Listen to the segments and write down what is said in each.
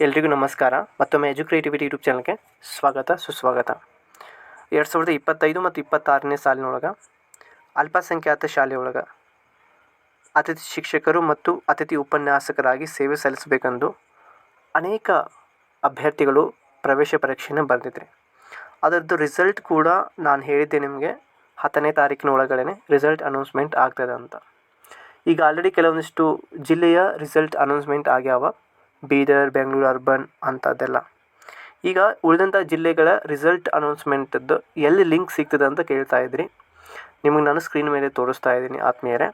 ಎಲ್ರಿಗೂ ನಮಸ್ಕಾರ. ಮತ್ತೊಮ್ಮೆ ಎಜುಕ್ರಿಯೇಟಿವಿಟಿ ಯೂಟ್ಯೂಬ್ ಚಾನಲ್ಗೆ ಸ್ವಾಗತ, ಸುಸ್ವಾಗತ. ಎರಡು ಸಾವಿರದ ಇಪ್ಪತ್ತೈದು ಮತ್ತು ಇಪ್ಪತ್ತಾರನೇ ಸಾಲಿನೊಳಗೆ, ಅಲ್ಪಸಂಖ್ಯಾತ ಶಾಲೆಯೊಳಗೆ ಅತಿಥಿ ಶಿಕ್ಷಕರು ಮತ್ತು ಅತಿಥಿ ಉಪನ್ಯಾಸಕರಾಗಿ ಸೇವೆ ಸಲ್ಲಿಸಬೇಕೆಂದು ಅನೇಕ ಅಭ್ಯರ್ಥಿಗಳು ಪ್ರವೇಶ ಪರೀಕ್ಷೆಯನ್ನು ಬರೆದಿದ್ರಿ. ಅದರದ್ದು ರಿಸಲ್ಟ್ ಕೂಡ ನಾನು ಹೇಳಿದ್ದೆ ನಿಮಗೆ. ಹತ್ತನೇ ತಾರೀಕಿನ ಒಳಗಡೆ ರಿಸಲ್ಟ್ ಅನೌನ್ಸ್ಮೆಂಟ್ ಆಗ್ತದೆ ಅಂತ. ಈಗ ಆಲ್ರೆಡಿ ಕೆಲವೊಂದಿಷ್ಟು ಜಿಲ್ಲೆಯ ರಿಸಲ್ಟ್ ಅನೌನ್ಸ್ಮೆಂಟ್ ಆಗ್ಯಾವ. ಬೀದರ್, ಬೆಂಗಳೂರು ಅರ್ಬನ್ ಅಂಥದ್ದೆಲ್ಲ. ಈಗ ಉಳಿದಂಥ ಜಿಲ್ಲೆಗಳ ರಿಸಲ್ಟ್ ಅನೌನ್ಸ್ಮೆಂಟದ್ದು ಎಲ್ಲಿ ಲಿಂಕ್ ಸಿಗ್ತದೆ ಅಂತ ಕೇಳ್ತಾ ಇದ್ರಿ. ನಿಮಗೆ ನಾನು ಸ್ಕ್ರೀನ್ ಮೇಲೆ ತೋರಿಸ್ತಾ ಇದ್ದೀನಿ ಆತ್ಮೀಯರೇ.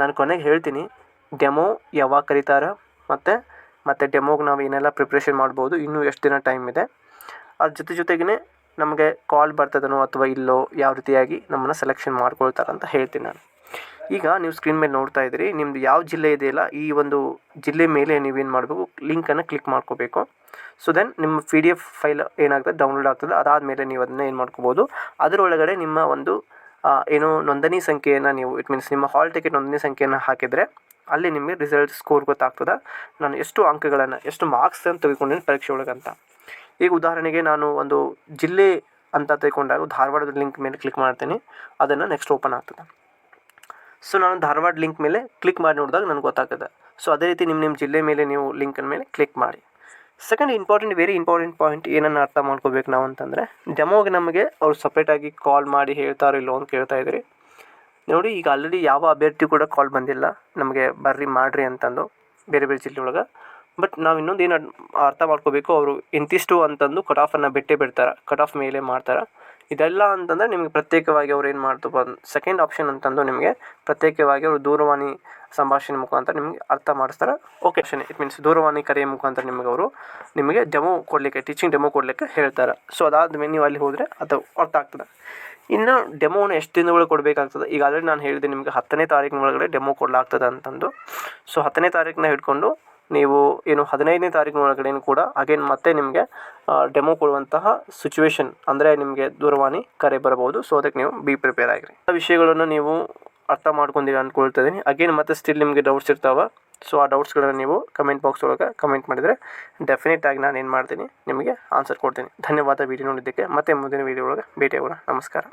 ನಾನು ಕೊನೆಗೆ ಹೇಳ್ತೀನಿ ಡೆಮೋ ಯಾವಾಗ ಕರೀತಾರೆ ಮತ್ತು ಮತ್ತು ಡೆಮೋಗೆ ನಾವು ಏನೆಲ್ಲ ಪ್ರಿಪ್ರೇಷನ್ ಮಾಡ್ಬೋದು, ಇನ್ನೂ ಎಷ್ಟು ದಿನ ಟೈಮ್ ಇದೆ. ಅದ್ರ ಜೊತೆ ಜೊತೆಗೇ ನಮಗೆ ಕಾಲ್ ಬರ್ತದನೋ ಅಥವಾ ಇಲ್ಲೋ, ಯಾವ ರೀತಿಯಾಗಿ ನಮ್ಮನ್ನು ಸೆಲೆಕ್ಷನ್ ಮಾಡ್ಕೊಳ್ತಾರೆ ಅಂತ ಹೇಳ್ತೀನಿ ನಾನು. ಈಗ ನೀವು ಸ್ಕ್ರೀನ್ ಮೇಲೆ ನೋಡ್ತಾ ಇದ್ದೀರಿ ನಿಮ್ಮದು ಯಾವ ಜಿಲ್ಲೆ ಇದೆಯಲ್ಲ ಈ ಒಂದು ಜಿಲ್ಲೆ ಮೇಲೆ ನೀವೇನು ಮಾಡಬೇಕು ಲಿಂಕನ್ನು ಕ್ಲಿಕ್ ಮಾಡ್ಕೋಬೇಕು. ಸೊ ದೆನ್ ನಿಮ್ಮ ಪಿ ಡಿ ಎಫ್ ಫೈಲ್ ಏನಾಗ್ತದೆ ಡೌನ್ಲೋಡ್ ಆಗ್ತದೆ, ಅದಾದಮೇಲೆ ನೀವು ಅದನ್ನು ಏನು ಮಾಡ್ಕೋಬೋದು, ಅದರೊಳಗಡೆ ನಿಮ್ಮ ಒಂದು ಏನು ನೋಂದಣಿ ಸಂಖ್ಯೆಯನ್ನು ನೀವು ಇಟ್ ಮೀನ್ಸ್ ನಿಮ್ಮ ಹಾಲ್ ಟಿಕೆಟ್ ನೋಂದಣಿ ಸಂಖ್ಯೆಯನ್ನು ಹಾಕಿದರೆ, ಅಲ್ಲಿ ನಿಮಗೆ ರಿಸಲ್ಟ್ ಸ್ಕೋರ್ ಗೊತ್ತಾಗ್ತದೆ. ನಾನು ಎಷ್ಟು ಅಂಕಗಳನ್ನು, ಎಷ್ಟು ಮಾರ್ಕ್ಸ್ ಅಂತ ತೆಗೆದುಕೊಂಡಿದ್ದೀನಿ ಪರೀಕ್ಷೆ ಒಳಗಂತ ಈಗ ಉದಾಹರಣೆಗೆ ನಾನು ಒಂದು ಜಿಲ್ಲೆ ಅಂತ ತೆಗೆದುಕೊಂಡಾಗ, ಧಾರವಾಡದ ಲಿಂಕ್ ಮೇಲೆ ಕ್ಲಿಕ್ ಮಾಡ್ತೀನಿ, ಅದನ್ನು ನೆಕ್ಸ್ಟ್ ಓಪನ್ ಆಗ್ತದೆ. ಸೊ ನಾನು ಧಾರವಾಡ ಲಿಂಕ್ ಮೇಲೆ ಕ್ಲಿಕ್ ಮಾಡಿ ನೋಡಿದಾಗ ನನಗೆ ಗೊತ್ತಾಗ್ತದೆ. ಸೊ ಅದೇ ರೀತಿ ನಿಮ್ಮ ನಿಮ್ಮ ಜಿಲ್ಲೆ ಮೇಲೆ ನೀವು ಲಿಂಕನ ಮೇಲೆ ಕ್ಲಿಕ್ ಮಾಡಿ. Second important very important point ಏನನ್ನು ಅರ್ಥ ಮಾಡ್ಕೋಬೇಕು ನಾವು ಅಂತಂದರೆ ಡೆಮೋಗೆ ನಮಗೆ ಅವ್ರು ಸಪ್ರೇಟಾಗಿ ಕಾಲ್ ಮಾಡಿ ಹೇಳ್ತಾರೋ ಇಲ್ಲೋ ಅಂತ ಕೇಳ್ತಾ ಇದ್ರಿ. ನೋಡಿ, ಈಗ ಆಲ್ರೆಡಿ ಯಾವ ಅಭ್ಯರ್ಥಿ ಕೂಡ ಕಾಲ್ ಬಂದಿಲ್ಲ. ನಮಗೆ ಬರ್ರಿ, ಮಾಡಿರಿ ಅಂತಂದು ಬೇರೆ ಬೇರೆ ಜಿಲ್ಲೆ ಒಳಗೆ. ಬಟ್ ನಾವು ಇನ್ನೊಂದು ಏನು ಅರ್ಥ ಮಾಡ್ಕೋಬೇಕು, ಅವರು ಇಂತಿಷ್ಟು ಅಂತಂದು ಕಟ್ ಆಫನ್ನು ಬಿಟ್ಟೇ ಬಿಡ್ತಾರೆ. ಕಟ್ ಆಫ್ ಮೇಲೆ ಮಾಡ್ತಾರೆ. ಇದೆಲ್ಲ ಅಂತಂದರೆ ನಿಮಗೆ ಪ್ರತ್ಯೇಕವಾಗಿ ಅವ್ರು ಏನು ಮಾಡ್ತಪ್ಪ ಸೆಕೆಂಡ್ ಆಪ್ಷನ್ ಅಂತಂದು ನಿಮಗೆ ಪ್ರತ್ಯೇಕವಾಗಿ ಅವರು ದೂರವಾಣಿ ಸಂಭಾಷಣೆ ಮುಖಾಂತರ ನಿಮಗೆ ಅರ್ಥ ಮಾಡಿಸ್ತಾರೆ. ಓಕೆ ಇಟ್ ಮೀನ್ಸ್ ದೂರವಾಣಿ ಕರೆಯ ಮುಖಾಂತರ ನಿಮಗೆ ಅವರು ನಿಮಗೆ ಡೆಮೋ ಕೊಡಲಿಕ್ಕೆ ಟೀಚಿಂಗ್ ಡೆಮೋ ಕೊಡಲಿಕ್ಕೆ ಹೇಳ್ತಾರೆ. ಸೊ ಅದಾದ್ಮೇಲೆ ನೀವು ಅಲ್ಲಿ ಹೋದರೆ ಅದು ಅರ್ಥ ಆಗ್ತದೆ. ಇನ್ನು ಡೆಮೋನ ಎಷ್ಟು ದಿನಗಳು ಕೊಡಬೇಕಾಗ್ತದೆ? ಈಗ ಆಲ್ರೆಡಿ ನಾನು ಹೇಳಿದೆ ನಿಮಗೆ ಹತ್ತನೇ ತಾರೀಕಿನ ಒಳಗಡೆ ಡೆಮೋ ಕೊಡಲಾಗ್ತದೆ ಅಂತಂದು. ಸೊ ಹತ್ತನೇ ತಾರೀಕನ್ನ ಹಿಡ್ಕೊಂಡು ನೀವು ಏನು ಹದಿನೈದನೇ ತಾರೀಕಿನ ಒಳಗಡೆಯೂ ಕೂಡ ಅಗೇನ್ ಮತ್ತೆ ನಿಮಗೆ ಡೆಮೋ ಕೊಡುವಂತಹ ಸಿಚುವೇಶನ್ ಅಂದರೆ ನಿಮಗೆ ದೂರವಾಣಿ ಕರೆ ಬರಬಹುದು. ಸೊ ಅದಕ್ಕೆ ನೀವು ಬಿ ಪ್ರಿಪೇರ್ ಆಗಿರಿ. ಆ ವಿಷಯಗಳನ್ನು ನೀವು ಅರ್ಥ ಮಾಡ್ಕೊಂಡಿರಿ ಅಂದ್ಕೊಳ್ತಾ ಇದ್ದೀನಿ. ಅಗೇನ್ ಮತ್ತೆ ಸ್ಟಿಲ್ ನಿಮಗೆ ಡೌಟ್ಸ್ ಇರ್ತಾವೆ. ಸೊ ಆ ಡೌಟ್ಸ್ಗಳನ್ನು ನೀವು ಕಮೆಂಟ್ ಬಾಕ್ಸ್ ಒಳಗೆ ಕಮೆಂಟ್ ಮಾಡಿದರೆ ಡೆಫಿನೆಟ್ ಆಗಿ ನಾನು ಏನು ಮಾಡ್ತೀನಿ, ನಿಮಗೆ ಆನ್ಸರ್ ಕೊಡ್ತೀನಿ. ಧನ್ಯವಾದ. ವೀಡಿಯೋ ನೋಡಿದ್ದಕ್ಕೆ ಮತ್ತೆ ಮುಂದಿನ ವೀಡಿಯೋ ಒಳಗೆ ಭೇಟಿಯಾಗೋಣ. ನಮಸ್ಕಾರ.